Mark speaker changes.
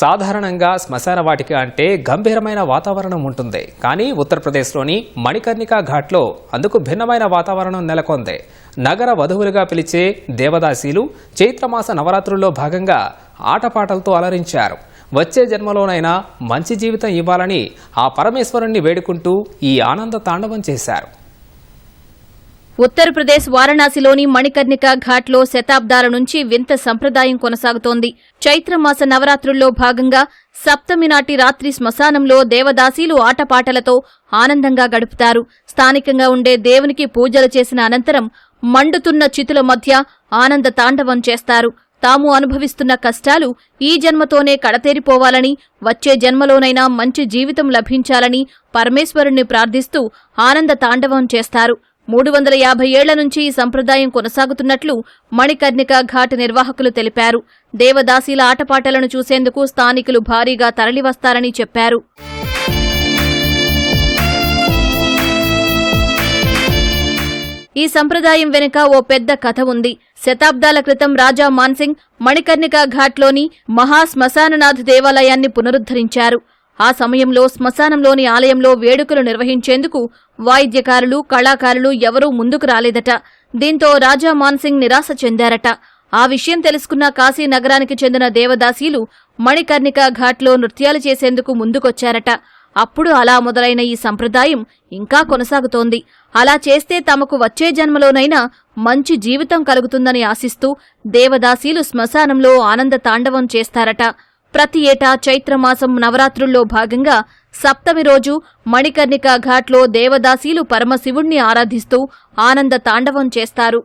Speaker 1: సాధారణంగా శ్మశాన వాటిక అంటే గంభీరమైన వాతావరణం ఉంటుంది. కానీ ఉత్తరప్రదేశ్లోని మణికర్ణికా ఘాట్లో అందుకు భిన్నమైన వాతావరణం నెలకొంది. నగర వధువులుగా పిలిచే దేవదాసీలు చైత్రమాస నవరాత్రుల్లో భాగంగా ఆటపాటలతో అలరించారు. వచ్చే జన్మలోనైనా మంచి జీవితం ఇవ్వాలని ఆ పరమేశ్వరుణ్ణి వేడుకుంటూ ఈ ఆనంద తాండవం చేశారు.
Speaker 2: ఉత్తరప్రదేశ్ వారణాసిలోని మణికర్ణిక ఘాట్లో శతాబ్దాల నుంచి వింత సంప్రదాయం కొనసాగుతోంది. చైత్రమాస నవరాత్రుల్లో భాగంగా సప్తమి నాటి రాత్రి శ్మశానంలో దేవదాసీలు ఆటపాటలతో ఆనందంగా గడుపుతారు. స్థానికంగా ఉండే దేవునికి పూజలు చేసిన అనంతరం మండుతున్న చితుల మధ్య ఆనంద తాండవం చేస్తారు. తాము అనుభవిస్తున్న కష్టాలు ఈ జన్మతోనే కడతేరిపోవాలని వచ్చే జన్మలోనైనా మంచి జీవితం లభించాలని పరమేశ్వరుణ్ణి ప్రార్థిస్తూ ఆనంద తాండవం చేస్తారు. మూడు వందల యాభై ఏళ్ళ నుంచి ఈ సంప్రదాయం కొనసాగుతున్నట్లు మణికర్ణిక ఘాట్ నిర్వాహకులు తెలిపారు. దేవదాసీల ఆటపాటలను చూసేందుకు స్థానికులు భారీగా తరలివస్తారని చెప్పారు. ఈ సంప్రదాయం వెనుక ఓ పెద్ద కథ ఉంది. శతాబ్దాల క్రితం రాజా మాన్సింగ్ మణికర్ణిక ఘాట్లోని మహాశ్మశాననాథ్ దేవాలయాన్ని పునరుద్ధరించారు. ఆ సమయంలో శ్మశానంలోని ఆలయంలో వేడుకలు నిర్వహించేందుకు వాయిద్యకారులు కళాకారులు ఎవరూ ముందుకు రాలేదట. దీంతో రాజా మాన్సింగ్ నిరాశ చెందారట. ఆ విషయం తెలుసుకున్న కాశీ నగరానికి చెందిన దేవదాసీలు మణికర్ణిక ఘాట్లో నృత్యాలు చేసేందుకు ముందుకొచ్చారట. అప్పుడు అలా మొదలైన ఈ సంప్రదాయం ఇంకా కొనసాగుతోంది. అలా చేస్తే తమకు వచ్చే జన్మలోనైనా మంచి జీవితం కలుగుతుందని ఆశిస్తూ దేవదాసీలు శ్మశానంలో ఆనంద తాండవం చేస్తారట. ప్రతి ఏటా చైత్రమాసం నవరాత్రుల్లో భాగంగా సప్తమి రోజు మణికర్ణిక ఘాట్లో దేవదాసీలు పరమశివుణ్ణి ఆరాధిస్తూ ఆనంద తాండవం చేస్తారు.